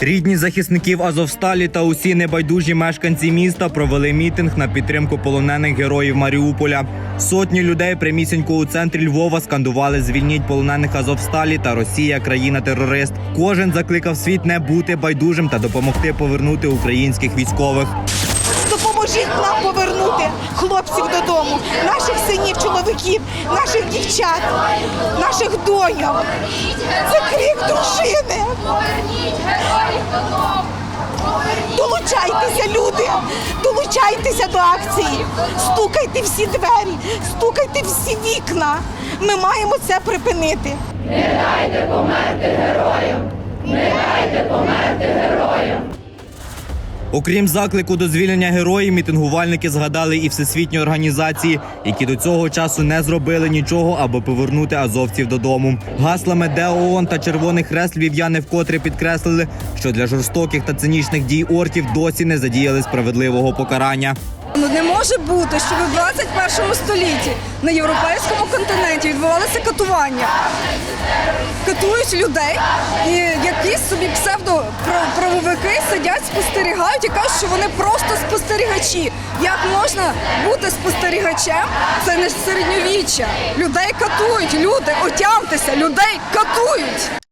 Рідні захисників Азовсталі та усі небайдужі мешканці міста провели мітинг на підтримку полонених героїв Маріуполя. Сотні людей прямісінько у центрі Львова скандували Звільніть полонених Азовсталі та Росія країна-терорист. Кожен закликав світ не бути байдужим та допомогти повернути українських військових. Допоможіть нам повернути хлопців додому, наших синів, чоловіків, наших дівчат, наших доньок. Це крик дружини. Долучайтеся, люди! Долучайтеся до акції! Стукайте всі двері, стукайте всі вікна. Ми маємо це припинити. Окрім заклику до звільнення героїв, мітингувальники згадали і всесвітні організації, які до цього часу не зробили нічого, аби повернути азовців додому. Гаслами ООН та Червоний Хрест львів'яни вкотре підкреслили, що для жорстоких та цинічних дій ортів досі не задіяли справедливого покарання. Ну не може бути, щоб в 21 столітті на європейському континенті відбувалися катування. Катують людей, і якісь собі псевдоправовики сидять, спостерігають і кажуть, що вони просто спостерігачі. Як можна бути спостерігачем? Це не середньовіччя. Людей катують, люди, отямтеся, людей катують.